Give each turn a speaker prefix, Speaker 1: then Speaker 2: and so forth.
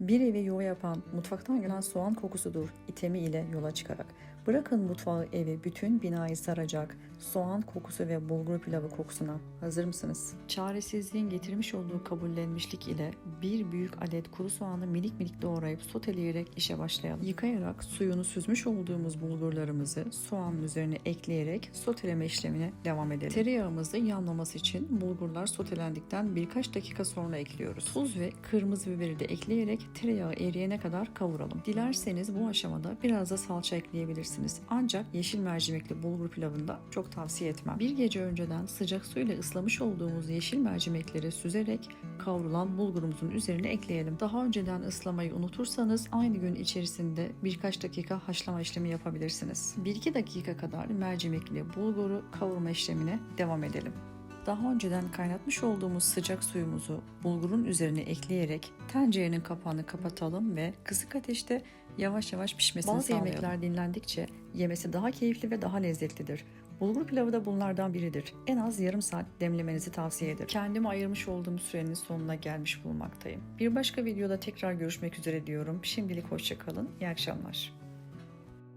Speaker 1: Bir evi yuva yapan mutfaktan gelen soğan kokusudur itemi ile yola çıkarak. Bırakın mutfağı evi bütün binayı saracak soğan kokusu ve bulgur pilavı kokusuna. Hazır mısınız? Çaresizliğin getirmiş olduğu kabullenmişlik ile bir büyük adet kuru soğanı minik minik doğrayıp soteleyerek işe başlayalım. Yıkayarak suyunu süzmüş olduğumuz bulgurlarımızı soğanın üzerine ekleyerek soteleme işlemine devam edelim. Tereyağımızı yanmaması için bulgurlar sotelendikten birkaç dakika sonra ekliyoruz. Tuz ve kırmızı biberi de ekleyerek tereyağı eriyene kadar kavuralım. Dilerseniz bu aşamada biraz da salça ekleyebilirsiniz. Ancak yeşil mercimekli bulgur pilavında çok tavsiye etmem. Bir gece önceden sıcak suyla ıslamış olduğumuz yeşil mercimekleri süzerek kavrulan bulgurumuzun üzerine ekleyelim. Daha önceden ıslamayı unutursanız aynı gün içerisinde birkaç dakika haşlama işlemi yapabilirsiniz. 1-2 dakika kadar mercimekli bulguru kavurma işlemine devam edelim. Daha önceden kaynatmış olduğumuz sıcak suyumuzu bulgurun üzerine ekleyerek tencerenin kapağını kapatalım ve kısık ateşte yavaş yavaş pişmesini
Speaker 2: Bazı
Speaker 1: sağlayalım.
Speaker 2: yemekler
Speaker 1: dinlendikçe yemesi daha keyifli ve daha lezzetlidir. Bulgur pilavı da bunlardan biridir. En az yarım saat demlemenizi tavsiye ederim. Kendime ayırmış olduğum sürenin sonuna gelmiş bulunmaktayım. Bir başka videoda tekrar görüşmek üzere diyorum. Şimdilik hoşçakalın. İyi akşamlar.